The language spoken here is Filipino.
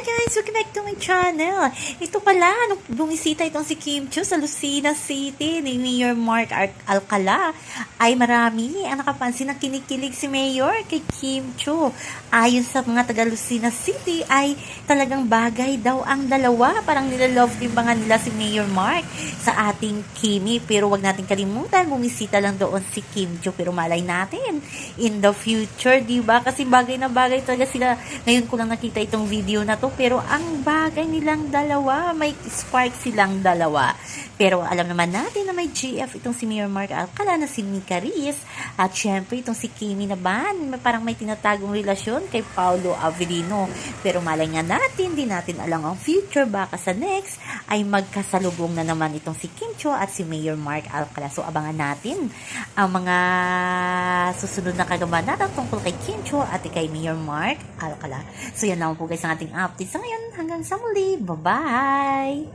Hi guys! Welcome back to my channel. Ito pala, nung bumisita itong si Kim Chiu sa Lucena City ni Mayor Mark Ar- Alcala, ay marami ang nakapansin na kinikilig si Mayor kay Kim Chiu. Ayon sa mga taga Lucena City ay talagang bagay daw ang dalawa. Parang nilalove din ba nga nila si Mayor Mark sa ating Kimi. Pero wag natin kalimutan, bumisita lang doon si Kim Chiu. Pero malay natin, in the future, di ba? Kasi bagay na bagay talaga sila. Ngayon ko lang nakita itong video na to, pero ang bagay nilang dalawa, may spark silang dalawa. Pero alam naman natin na may GF itong si Mayor Mark Alcala na si Mika Riz. At syempre itong si Kimi naman, may- parang may tinatagong relasyon kay Paulo Avelino. Pero malay nga natin, di natin alam ang future. Baka sa next ay magkasalubong na naman itong si Kim Cho at si Mayor Mark Alcala. So abangan natin ang mga susunod na kagabanata tungkol kay Kim Cho at kay Mayor Mark Alcala. So yan lang po guys ang ating update sa ngayon. Hanggang sa muli. Bye-bye!